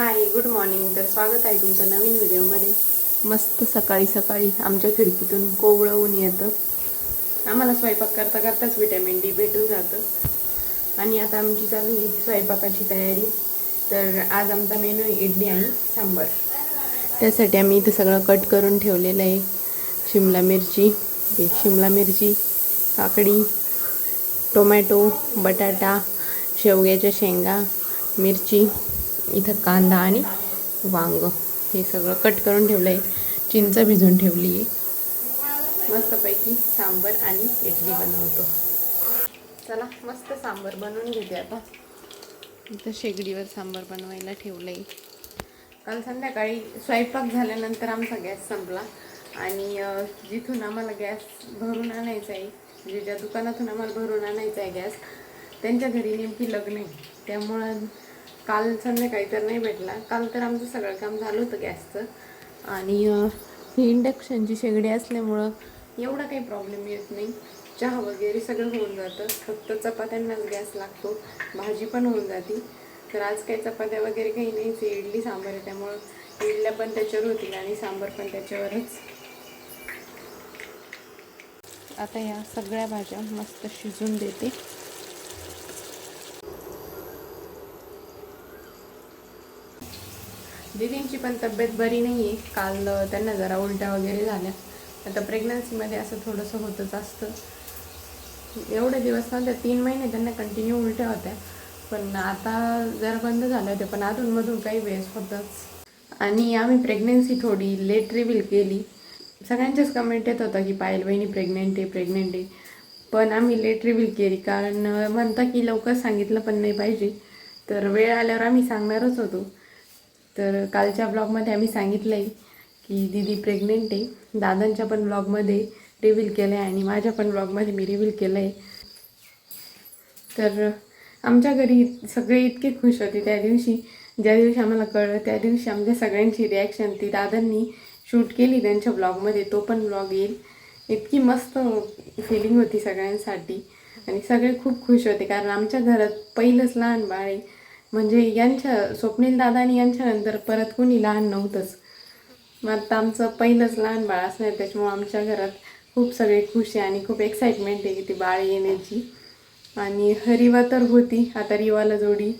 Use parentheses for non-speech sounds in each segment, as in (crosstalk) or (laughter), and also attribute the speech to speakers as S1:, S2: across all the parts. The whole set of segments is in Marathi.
S1: हाय गुड मॉर्निंग तर स्वागत आहे तुमचं नवीन व्हिडिओमध्ये मस्त सकाळी सकाळी आमच्या खिडकीतून कोवळं ऊन येतं. आम्हाला स्वयंपाक करता करताच विटॅमिन डी भेटून जातं. आणि आता आमची चालू आहे स्वयंपाकाची तयारी. तर आज आमचा मेनू आहे इडली आणि सांबार. त्यासाठी आम्ही इथं सगळं कट करून ठेवलेलं आहे. शिमला मिरची शिमला मिरची काकडी टोमॅटो बटाटा शेवग्याच्या शेंगा मिरची इथं कांदा आणि वांग हे सगळं कट करून ठेवलं आहे चिंच भिजून ठेवली आहे मस्तपैकी सांबर आणि इडली बनवतो. चला मस्त सांबर बनवून घेते आता. इथं शेगडीवर सांबर बनवायला ठेवलं आहे काल संध्याकाळी स्वयंपाक झाल्यानंतर आमचा गॅस संपला. आणि जिथून आम्हाला गॅस भरून आणायचा आहे म्हणजे ज्या दुकानातून आम्हाला भरून आणायचा आहे गॅस त्यांच्या घरी नेमकी लग्न आहे. त्यामुळं काल संध्याकाळी तर नाही भेटला. काल तर आमचं सगळं काम झालं होतं गॅसचं. आणि ही इंडक्शनची शेगडी असल्यामुळं एवढा काही प्रॉब्लेम येत नाही. चहा वगैरे सगळं होऊन जातं. फक्त चपात्यांनाच गॅस लागतो. भाजी पण होऊन जाते. तर आज काही चपात्या वगैरे काही नाहीच ते इडली सांबार आहे त्यामुळं इडल्या पण त्याच्यावर होतील आणि सांबार पण त्याच्यावरच. आता या सगळ्या भाज्या मस्त शिजून देते. दीदींची पण तब्येत बरी नाही आहे काल त्यांना जरा उलट्या वगैरे झाल्या. आता प्रेग्नन्सीमध्ये असं थोडंसं होतच असतं. एवढे दिवस नव्हते तीन महिने त्यांना कंटिन्यू उलट्या होत्या. पण आता जरा बंद झाल्या होत्या पण अधूनमधून काही वेळेस होतंच. आणि आम्ही प्रेग्नेन्सी थोडी लेट रिव्हील केली. सगळ्यांच्याच कमेंट येत होता की पायल बहिणी प्रेग्नेंट आहे प्रेग्नेंट आहे. पण आम्ही लेट रिव्हील केली कारण म्हणता की लवकर सांगितलं पण नाही पाहिजे. तर वेळ आल्यावर आम्ही सांगणारच होतो. तर कालच्या ब्लॉगमध्ये आम्ही सांगितलं आहे की दीदी प्रेग्नेंट आहे. दादांच्या पण ब्लॉगमध्ये रिव्हील केलं आहे आणि माझ्या पण ब्लॉगमध्ये मी रिव्हील केलं आहे तर आमच्या घरी सगळे इतके खुश होते त्या दिवशी. ज्या दिवशी आम्हाला कळलं त्या दिवशी आमच्या सगळ्यांची रिॲक्शन ती दादांनी शूट केली त्यांच्या ब्लॉगमध्ये. तो पण ब्लॉग येईल. इतकी मस्त फिलिंग होती सगळ्यांसाठी. आणि सगळे खूप खुश होते कारण आमच्या घरात पहिलंच लहान बाळ आहे. म्हणजे यांच्या स्वप्नील दादा आणि यांच्यानंतर परत कोणी लहान नव्हतंच. मग आता आमचं पहिलंच लहान बाळ असणार त्याच्यामुळं आमच्या घरात खूप सगळे खुश आहे आणि खूप एक्साइटमेंट आहे की ती बाळ येण्याची. आणि रिवा तर होती आता रिवाला जोडी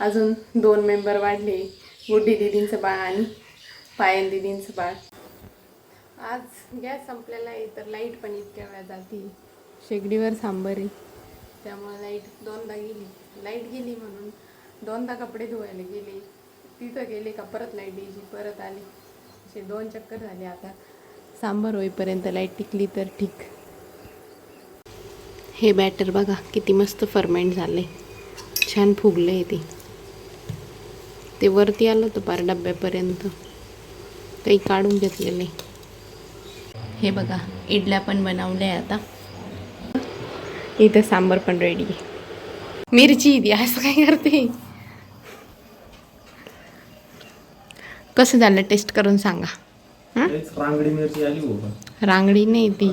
S1: अजून दोन मेंबर वाढले. गुड्डी दिदींचं बाळ आणि पायल दिदींचं बाळ. आज गॅस संपलेला आहे तर लाइट पण इतक्या वेळा जाते. शेगडीवर सांबर आहे. त्यामुळे लाइट दोनदा गेली. लाइट गेली म्हणून दोनदा कपडे धुवायला गेले. तिथं गेले का परत लाइट यायची परत आली. असे दोन चक्कर झाले आता. सांबर होईपर्यंत लाइट टिकली तर ठीक. हे बॅटर बघा किती मस्त फर्मेंट झाले. छान फुगलं आहे ते. ते वरती आलं होतं पार डब्यापर्यंत. काही काढून घेतलेलं. हे बघा इडल्या पण बनवल्या आता. इथं सांबर पण रेडी आहे. मिरची इथे असं काय करते? कसं झालं टेस्ट करून सांगा. हं?
S2: रांगडी मिरची आली हो
S1: रांगडी नाही ती.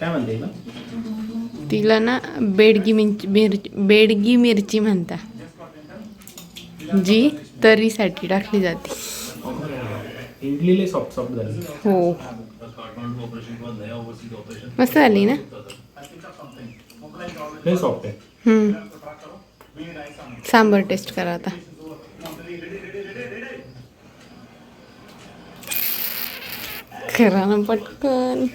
S2: काय म्हणते
S1: तिला ना बेडगी मिरची मिरची बेडगी मिरची म्हणता. जी तरीसाठी टाकली जाते. हो. मस्त झाली ना. सांबर टेस्ट करा आता. करा ना पटकन.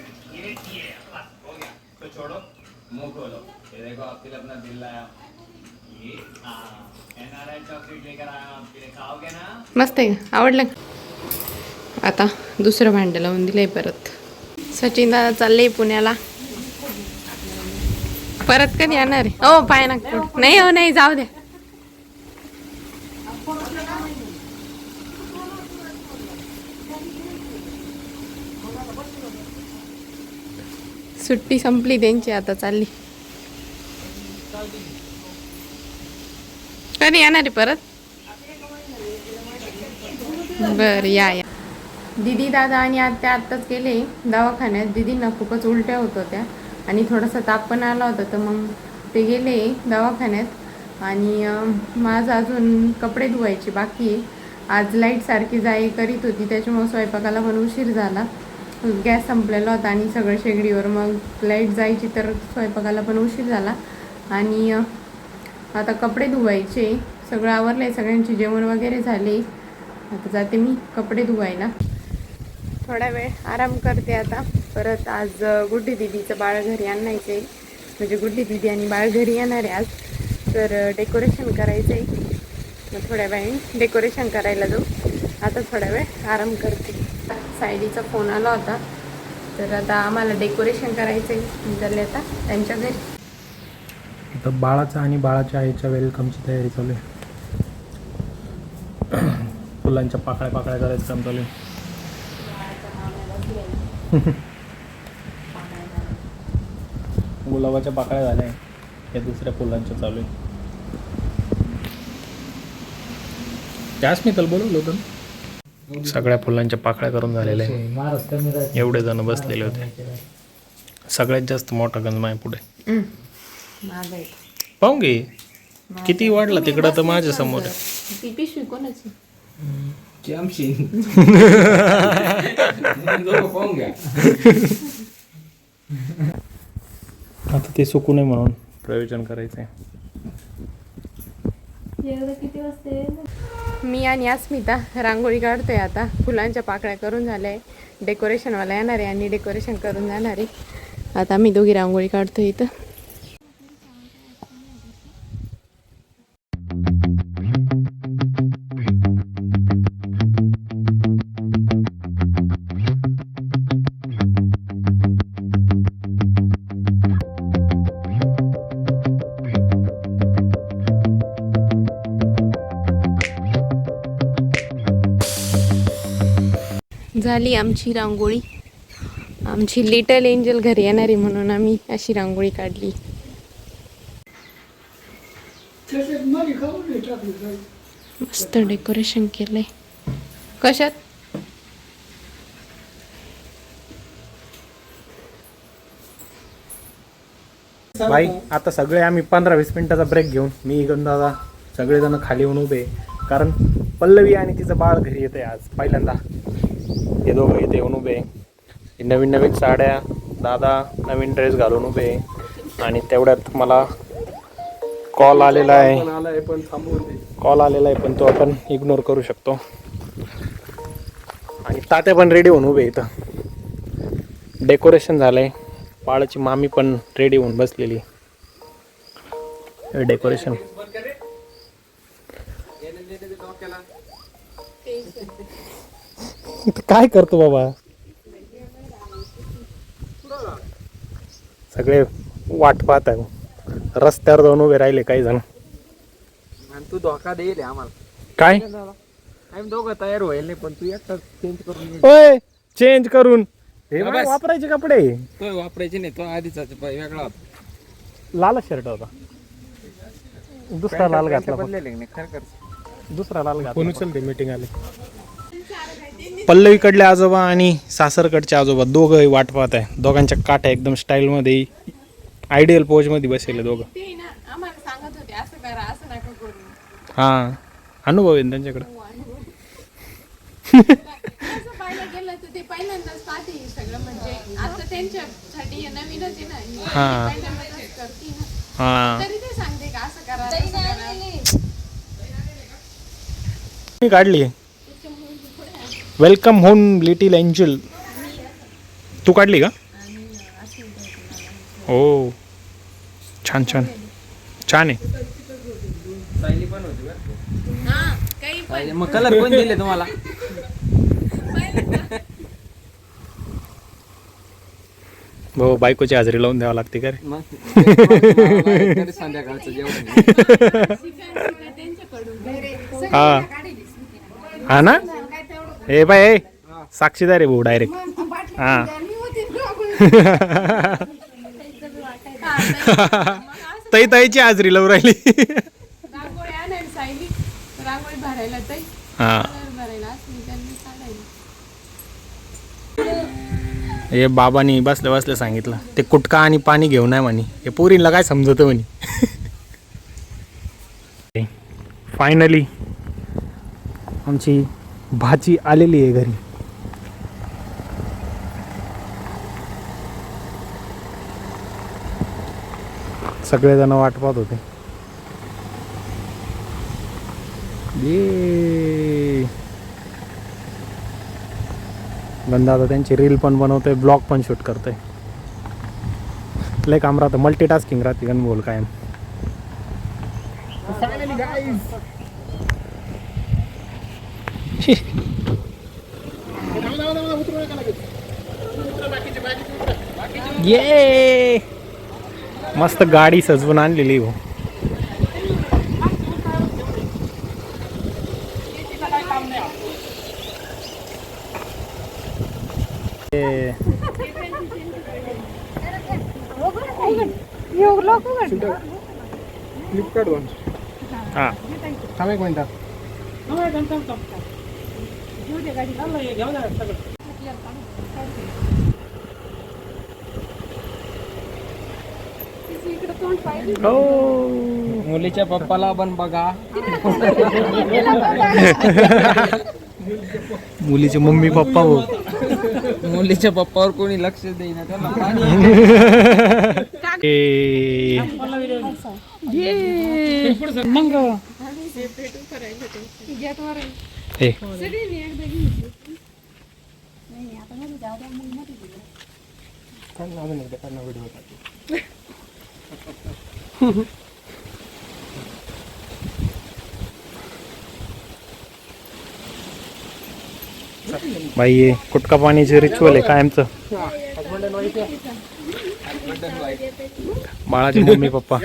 S1: मस्त आहे का? आवडलं का? आता दुसरं भांडं लावून दिलंय परत. सचिन दादा चालले पुण्याला. परत कधी येणार आहे? हो पाय नागपूर नाही हो नाही जाऊ द्या. सुट्टी संपली त्यांची आता चालली. कधी येणार आहे परत? बर या या. दिदी दादा आणि आत्या आत्ताच गेले दवाखान्यात. दिदींना खूपच उलट्या होत होत्या आणि थोडासा ताप पण आला होता तर मग ते गेले दवाखान्यात. आणि माझं अजून कपडे धुवायचे बाकी आज लाइट सारखी जाई करीत होती त्याच्यामुळे स्वयंपाकाला पण उशीर झाला. गॅस संपलेला होता आणि सगळं शेगडीवर मग लाइट जायची तर स्वयंपाकाला पण उशीर झाला. आणि आता कपडे धुवायचे. सगळं आवरलं आहे सगळ्यांचे जेवण वगैरे झाले. आता जाते मी कपडे धुवायला. थोडा वेळ आराम करते आता. परत आज गुड्डी दिदीचं बाळ घरी आणायचं आहे म्हणजे गुड्डी दिदी आणि बाळ घरी येणार आहे आज. तर डेकोरेशन करायचं आहे मग थोड्या वेळाने डेकोरेशन करायला जाऊ. आता थोडा वेळ आराम करते. सायलीचा फोन आला होता. तर आता आम्हाला डेकोरेशन करायचं आहे आता त्यांच्या घरी.
S2: आता बाळाचा आणि बाळाच्या आईच्या वेलकमची तयारी चालू आहे. फुलांच्या पाकळ्या पाकळ्या करायचं काम चालू आहे. गुलाबाच्या पाकळ्या झाल्या या दुसऱ्या फुलांच्या चालू आहे त्याच मी तर बोलवलं होतं सगळ्या फुलांच्या पाकळ्या करून झालेल्या आहे एवढे जण बसलेले होते. सगळ्यात जास्त मोठा गंज माय पुढे. पाहून घे. किती वाढला तिकडं तर
S1: माझ्यासमोर. (laughs)
S2: आता ते सुकू नये म्हणून प्रयोजन करायचं आहे
S1: मी आणि अस्मिता रांगोळी काढतोय आता. फुलांच्या पाकळ्या करून झाल्या आहे. डेकोरेशनवाला येणार आहे आणि डेकोरेशन करून जाणार आहे. आता मी दोघी रांगोळी काढतोय इथं. झाली आमची रांगोळी. आमची लिटल एंजल घरी येणार आहे म्हणून आम्ही अशी रांगोळी काढली. मस्त डेकोरेशन केलंय. कशात?
S2: बाई आता सगळे आम्ही पंधरा वीस मिनिटाचा ब्रेक घेऊन मी दादा सगळेजण खाली येऊन उभे. कारण पल्लवी आणि तिचं बाळ घरी येते आज पहिल्यांदा. हे दोघं इथे येऊन उभे नवीन नवीन साड्या दादा नवीन ड्रेस घालून उभे आणि तेवढ्यात मला कॉल आलेला आहे. कॉल आलेला आहे पण तो आपण इग्नोर करू शकतो. आणि तात्या पण रेडी होऊन उभे इथं. डेकोरेशन झालंय. बाळाची मामी पण रेडी होऊन बसलेली. डेकोरेशन काय करतो बाबा? सगळे वाट पाहत आहे रस्त्यावर जाऊन उभे राहिले काही जण.
S3: आणि तू धोका देईल आम्हाला.
S2: काय?
S3: आम्ही दोघं तयार होईल नाही पण तू एकटा चेंज करून ये.
S2: ओय चेंज करून. हे
S3: बस.
S2: वापरायचे कपडे.
S3: तो वापरायचे नाही तो आधीचा वेगळा होता.
S2: लाल शर्ट होता. दुसरा लाल घातला फक्त.
S3: बदलेले नाही खरं कर
S2: दुसरा लाल घातला मीटिंग आली. पल्लवीकडले आजोबा आणि सासरकडचे आजोबा दोघं वाट पाहत आहे. दोघांच्या काठ्या एकदम स्टाईलमध्ये आयडियल पोजमध्ये बसले दोघं.
S1: ते ना आम्हाला सांगत होते असं करा असं नका करू.
S2: हां अनुभव आहे त्यांच्याकडं? (laughs)
S1: हे सगळं म्हणजे आता त्यांच्यासाठी हे नवीनच आहे ना हे
S2: हा.
S1: पहिल्यांदाच करते ना.
S2: हां.
S1: तरी ते सांगते का असं करा तसं करा.
S2: मी काढली. वेलकम होम लिटिल एंजल तू काढली का? हो. छान छान. छान आहे.
S3: सायली पण होती बरं.
S1: हा काही
S3: सायली- मग कलर कोण दिले तुम्हाला?
S2: भाऊ बायकोची हाजरी लावून द्यावं लागते का रे?
S3: संध्याकाळचं जेवण
S2: हा. हा ना? ए बाय साक्षीदार आहे भाऊ डायरेक्ट हा. (laughs) ताई ताईची हाजरी लावून राहिली.
S1: रांगोळी आणायला सायली. रांगोळी भरायला ताई.
S2: हा.
S1: कलर भरायला असली त्यांनी काढायला.
S2: हे बाबांनी बसल्या बसल्या सांगितलं ते कुटका आणि पाणी घेऊन आहे म्हणे. हे पोरींला काय समजत म्हणे. फायनली आमची भाची आलेली आहे घरी. सगळेजण वाट पाहत होते. ये गंधा आता त्यांची रील पण बनवतोय ब्लॉग पण शूट करतोय. लय काम राहतं मल्टीटास्किंग राहते गण बोल कायम. ये! मस्त गाडी सजवून आणलेली हो. ये.
S3: फ्लिपकार्ट वन
S2: हा.
S3: थांब एक मिनिटात
S2: हो.
S3: मुलीच्या पप्पाला पण बघा.
S2: मुलीचे मम्मी पप्पा हो.
S3: मुलीच्या पप्पावर कोणी लक्ष देईना त्याला पाणी
S2: ए. बाई कुटका पाण्याचे रिच्युअल आहे कायमचं. बाळाचे मम्मी पप्पा.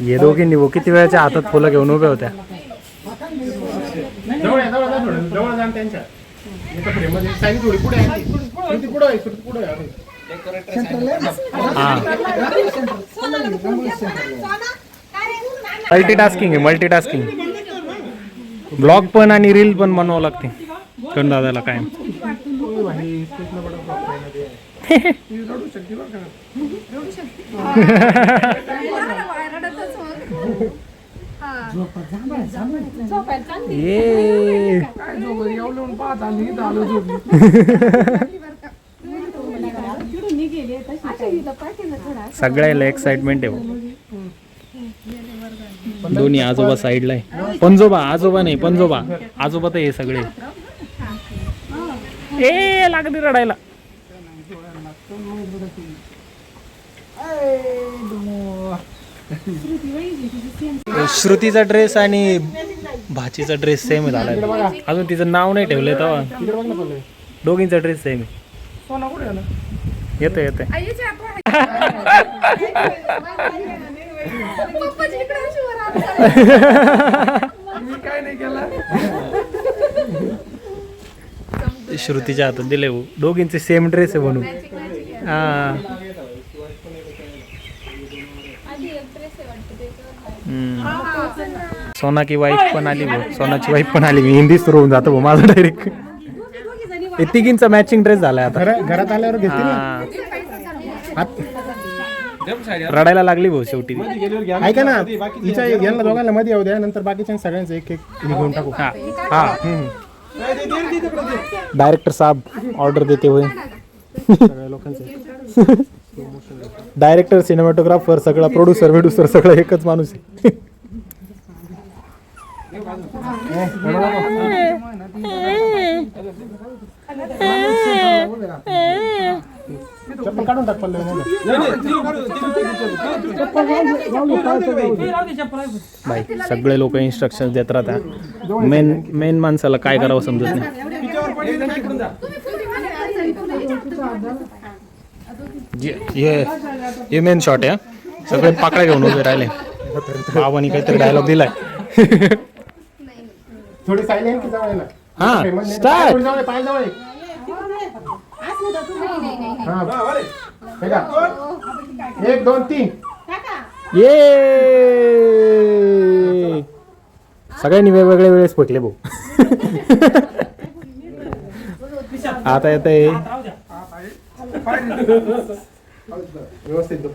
S2: ये दोघींनी भाऊ किती वेळाच्या हातात फुलं घेऊन उभ्या होत्या? हा मल्टीटास्किंग आहे. मल्टीटास्किंग ब्लॉग पण आणि रील पण बनवावं लागते. करण दादाला काय (laughs) (laughs) ये सगळ्याला एक्साइटमेंट आहे भाऊ. दोन्ही आजोबा साईडला आहे. पंजोबा आजोबा नाही पंजोबा. आजोबा तर हे सगळे. ए लागली रडायला. श्रुतीचा ड्रेस आणि भाचीचा ड्रेस सेम झाला अजून तिचं नाव नाही ठेवलंय तेव्हा. दोघींचा ड्रेस सेम येतं येतं श्रुतीच्या हातात दिले भाऊ. दोघींचे सेम ड्रेस आहे म्हणून. हा हम्म. सोना की वाईफ पण आली भाऊ सोनाची वाईफ पण आली. मी हिंदी सुरू होऊन जातो भाऊ माझं डायरेक्ट तिघींचा मॅचिंग ड्रेस झालाय आता.
S4: घरात आल्यावर घेतली ना.
S2: हा. रडायला लागली भाऊ शेवटी
S4: ऐका ना. हिच्या यांना दोघांना मध्ये येऊ द्या. नंतर बाकीच्या सगळ्यांचं एक एक हे घेऊन टाकू.
S2: हा. हा. डायरेक्टर साहब ऑर्डर देते हुए
S4: सगळ्या लोकांचे
S2: डायरेक्टर सिनेमॅटोग्राफर सगळा प्रोड्युसर विड्युसर सगळं एकच माणूस आहे.
S4: चप्पल काढून टाक पल्ले
S2: बाई सगळे लोक इन्स्ट्रक्शन देत राहतात मेन मेन माणसाला काय करावं समजत नाही. हे मेन शॉट आहे सगळे पाकळ्या घेऊन उभे राहिले. बाबांनी काहीतरी डायलॉग दिलाय. (laughs)
S4: थोडी सायलेंट की जवळ
S2: हा
S4: जवळ पाय जवळ. हा. हे का? एक दोन तीन.
S2: ये. सगळ्यांनी वेगवेगळ्या वेळेस फुटले भाऊ. (laughs) आता येत आहे
S4: व्यवस्थित तो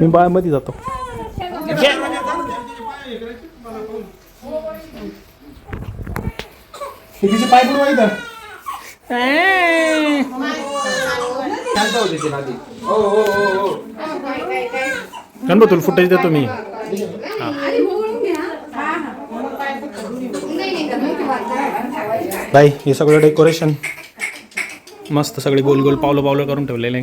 S5: मी बाळमध्ये जातो.
S4: हे तिचे पाय
S5: गणपत तुला फुटेज देतो मी. बाई हे सगळं डेकोरेशन. मस्त सगळे गोल गोल पावलं पावलं करून ठेवलेलं.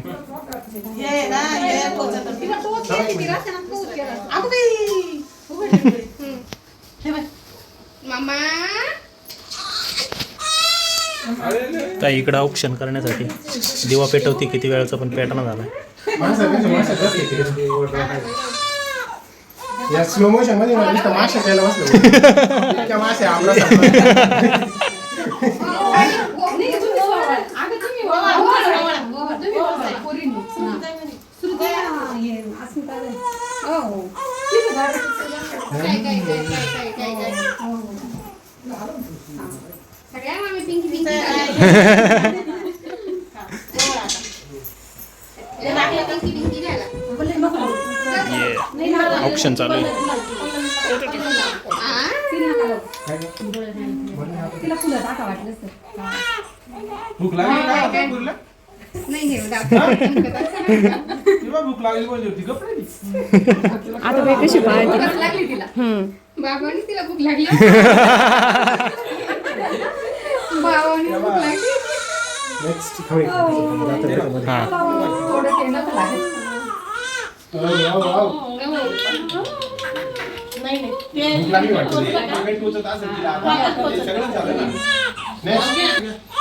S5: त्या इकडं ऑप्शन करण्यासाठी. दिवा पेटवते किती वेळाचा पण पेटणं झाला.
S4: या स्लो मोशनमध्ये माशा खायला बसलो. आमला (laughs) (laughs)
S6: सगळ्या मामी पिंकी पिंकी पिंकी द्यायला
S5: ऑप्शन चालू आहे
S3: भूक?
S6: नाही हे?
S3: भूक लागली म्हणजे होती.
S6: आता बाई कशी पाहायची लागली तिला. बाबांनी तिला भूक लागली. (laughs) बाबांनी भूक लागली.
S4: नेक्स्ट खाऊ
S5: हां.
S6: थोडं ते नको लागत
S4: लागली वाटतं. पेमेंट पोचत असेल तिला. आता. ते सगळं झालं ना. नेक्स्ट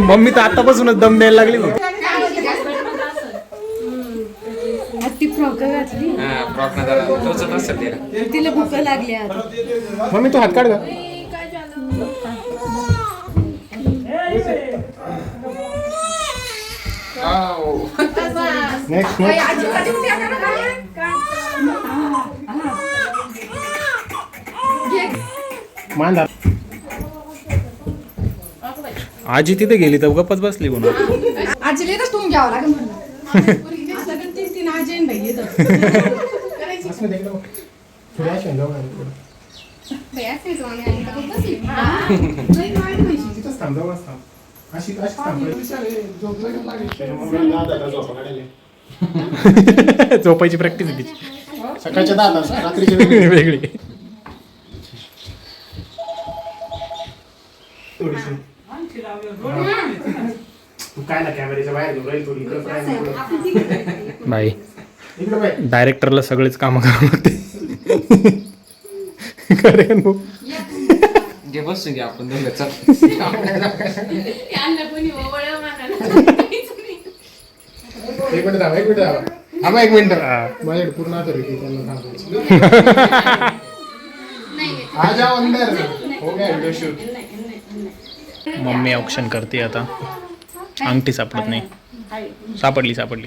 S5: मम्मी तर आतापासूनच दम द्यायला लागली बघ.
S6: ती फ्रॉक घातली.
S3: हा, तिला.
S6: तिला भूक लागली
S4: मम्मी तू हात काढ ग.
S3: आव.
S4: नेक्स्ट दाब.
S5: आजी तिथे गेली तर गप्पच बसली म्हणून
S6: आजी लेतच तुम्ही घ्यावं लागेल म्हणलं तीन तीन आजी (laughs) आहे
S4: तिथंच थांब, जाऊ. अशी अशी थांब.
S5: झोपायची प्रॅक्टिस आहे तिची
S4: सकाळच्या दहा तास रात्रीचे (laughs) वेगळे.
S5: वेगळी
S4: थोडीशी. तू काय ना कॅमेऱ्याच्या बाहेर घेऊन राहील थोडी इकडं पाय, इकडं.
S5: बाई
S4: इकडं पाय.
S5: डायरेक्टरला सगळेच कामं करावं लागते खरे नो
S3: घे बसून घ्या आपण दोघं चल.
S4: एक मिनिट थांब एक मिनिट थांब.
S3: थांबा एक मिनिट.
S4: माझ्याकडे पूर्ण आहे, त्यांना सांगायची. आ जाओ अंदर हो गया
S5: मम्मी ऑप्शन करते आता. अंगठी सापडत नाही. सापडली सापडली.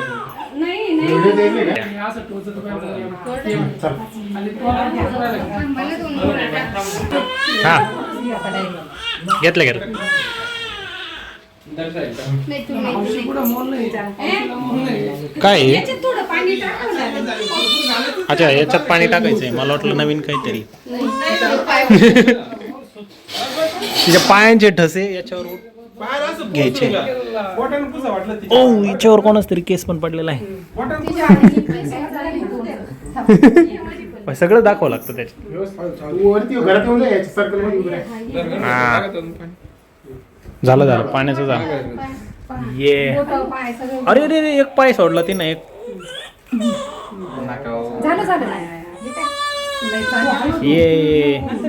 S4: व्हिडिओ द्यायचे का चल
S6: थांबायला दोन मिनिटं.
S5: हा घेतलं घेतलं
S6: नाही, तू नाही, तू नाही.
S5: काय. अच्छा याच्यात पाणी टाकायचंय. मला वाटलं नवीन काहीतरी. तिच्या पायांचे ठसे याच्यावर घ्यायचे. ओ याच्यावर कोणाच तरी केस पण पडलेला आहे. सगळं दाखवावं लागतं त्याच्यात. झालं झालं. पाण्याचं झालं. ये. अरे अरे अरे, एक पाय सोडला तिनं एक.
S3: हो.
S6: झालं झालं. हे?
S2: ये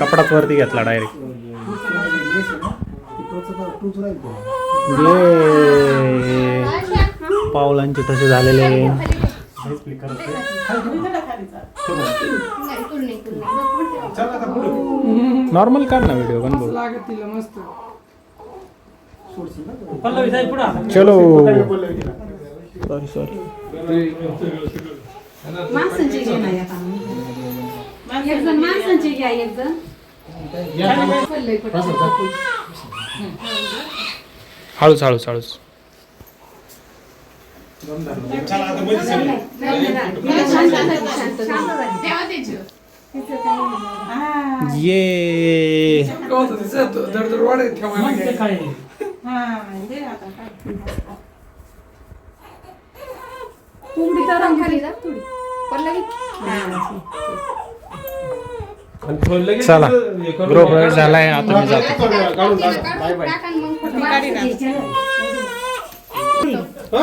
S2: कपडाच वरती घेतला डायरेक्ट पावलांचे तसे झालेले
S4: चल आता पुढे
S2: नॉर्मल काढ ना व्हिडिओ पण बोल. चलो. सॉरी सॉरी
S5: माणसांची घे ना आता. एक जण माणसांची घ्या एक जण
S2: हळूच हळूच. हळूच ये
S5: कोंबडी तर खाली जा थोडी
S2: चला गृहप्रवेश झालाय आता मी जातो.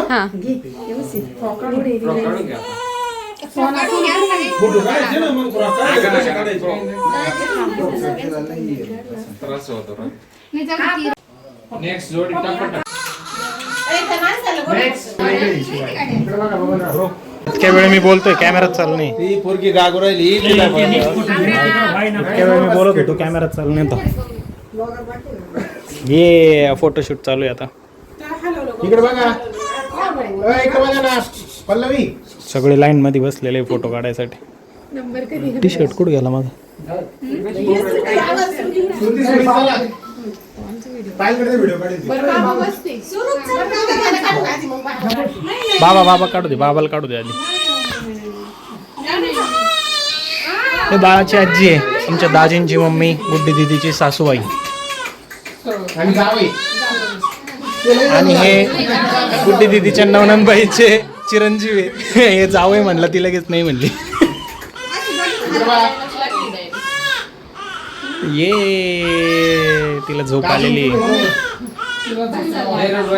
S1: हा.
S4: फोटो काढायचे ना मग पुरा काढायचे, काढायचे.
S3: नेक्स्ट जोडी टाकट
S2: इतक्या वेळ मी बोलतोय कॅमेरात चालू नाही
S4: ती पोरगी गागू राहिली
S2: इतक्या वेळ मी बोलत होतो कॅमेरात चालू नाही ये फोटोशूट चालू आहे आता.
S4: इकडे बघा. इकडे बघा ना पल्लवी.
S2: सगळे लाईन मध्ये बसलेले फोटो काढायसाठी. टी शर्ट कुठं गेला माझा बाबा बाबा काढू दे बाबाला काढू दे आधी. हे बाळाची आजी आहे आमच्या दाजींची मम्मी गुड्डी दिदीची सासूबाई.
S4: आणि
S2: हे गुड्डी दिदीच्या नवनंदबाईचे चिरंजीव. आहे हे जावय म्हणलं ती लगेच नाही म्हणली. ये तिला झोप आलेली.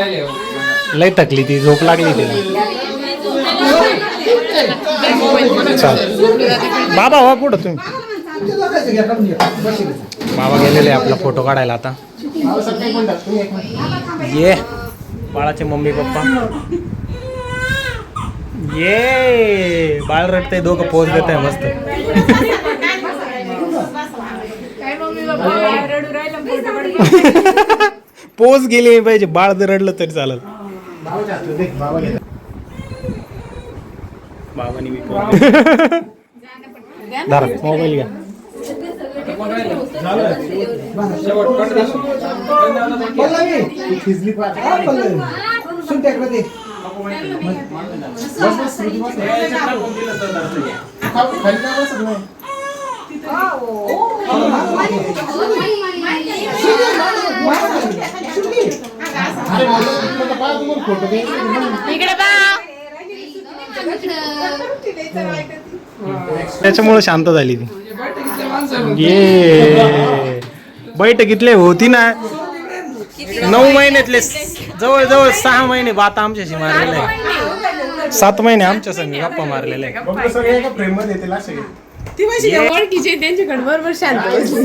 S2: आहे. लय थकली ती झोप लागली तिला. बाबा वा कुठं तुम्ही? बाबा गेलेले आपला फोटो काढायला आता. ये बाळाचे मम्मी पप्पा. ये बाळ रडते दोघं पोच देत आहे मस्त. पोच गेली पाहिजे बाळ जर रडलं तरी चालत बाबानी मी धरा मोबाईल घ्या.
S4: खिजली पाय हा, पल्लवी
S2: त्याच्यामुळे शांत झाली ती. ये. बैठकीतले होती ना. नऊ महिन्यातले जवळ जवळ सहा महिने बात आमच्याशी मारलेले आहे. सात महिने आमच्या संग गप्पा मारलेले.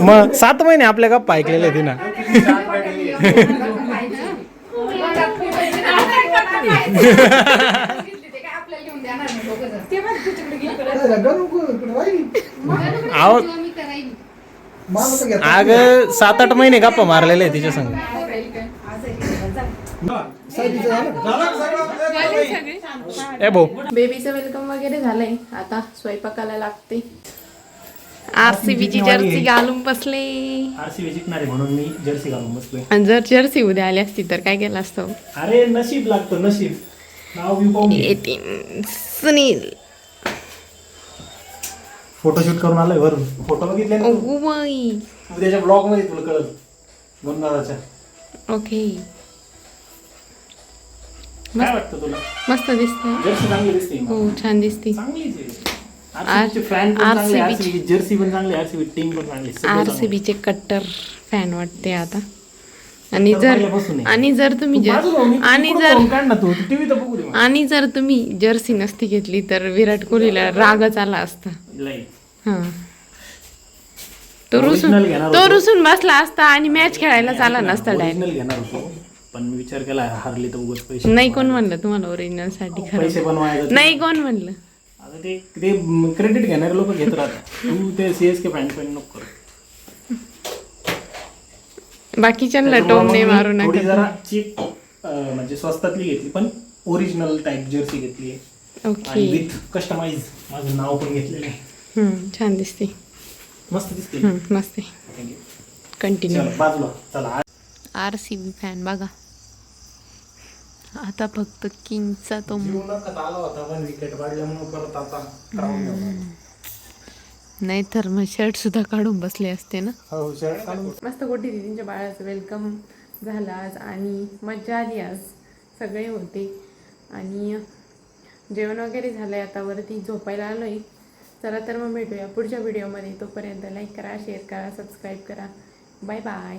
S2: मग सात महिने आपल्या गप्पा ऐकलेले तिनं आहो. अग सात आठ महिने गप्पा मारलेले आहे तिच्या संग.
S1: बेबीचं वेलकम वगैरे झालंय. आता स्वयंपाकाला लागते. आरसीबीची जर्सी घालून बसले.
S2: आरसी विजिटणार म्हणून मी जर्सी घालून बसलोय.
S1: आणि जर जर्सी उद्या आली असती तर काय केलं असतं?
S2: अरे नशीब लागतं नशीब. नाव बी पाहून घे.
S1: येतीन सुनील.
S2: फोटोशूट करून आलोय वरून. फोटो बघितले ना तू? उद्याच्या ब्लॉगमध्ये तुला कळत गोंदाच्या
S1: ओके.
S2: काय वाटतं तुला?
S1: मस्त दिसतंय.
S2: जर्सी चांगली दिसते
S1: हो. छान दिसते.
S2: चांगलीच आहे
S1: आर-
S2: फॅन पण चांगले
S1: RCB
S2: RCB जर्सी पण चांगली आरसीबी टीम पण चांगली. सगळं चांगलं.
S1: आरसीबीचे कट्टर फॅन वाटते आता. आणि जर
S2: पहिल्यापासून आहे.
S1: आणि जर तुम्ही
S2: तू
S1: जर
S2: बाजूला हो, मी
S1: आणि जर
S2: जाऊन काढ ना तू टीव्ही तर बघू दे मला.
S1: आणि जर तुम्ही जर्सी नसती घेतली तर विराट कोहलीला रागच आला असता.
S2: लई.
S1: हा. तो रुसून तो. रुसून बसला असता आणि मॅच खेळायला चाला नसता डायरेक्ट
S2: घेणार होतो पण मी विचार केला हारली तर उगाच पैसे
S1: नाही कोण म्हणलं तुम्हाला ओरिजिनलसाठी
S2: पैसे बनवायचे
S1: नाही कोण म्हणलं?
S2: आता ते ते क्रेडिट घेणारे लोक घेत राहतात तू ते सीएसके फॅन पण नको करू.
S1: बाकीच्यांना
S2: मी
S1: मारू
S2: थोडी
S1: नका
S2: जरा चीप म्हणजे स्वस्तातली घेतली पण ओरिजिनल टाईप जर्सी घेतली आणि
S1: ओके
S2: विथ कस्टमाइज माझं नाव पण घेतलेलं आहे.
S1: छान दिसते.
S2: मस्त दिसते.
S1: हम्म, मस्त. कंटिन्यू
S2: चला बाजूला. चला.
S1: आर सी बी फॅन बघा. आता फक्त किंगचा तो
S2: जीवनात आला होता पण विकेट पाडल्यामुळे परत आता ground वर.
S1: नाही तर मग शर्ट सुद्धा काढून बसले असते ना?
S2: हो.
S1: मस्त गोटी दिदींच्या बाळाचं वेलकम झालं आज आणि मज्जा आली आज. सगळे होते. आणि जेवण वगैरे झालं आहे आता वरती झोपायला आलो आहे चला तर मग भेटूया पुढच्या व्हिडिओमध्ये तोपर्यंत लाईक करा शेअर करा सबस्क्राईब करा. Bye bye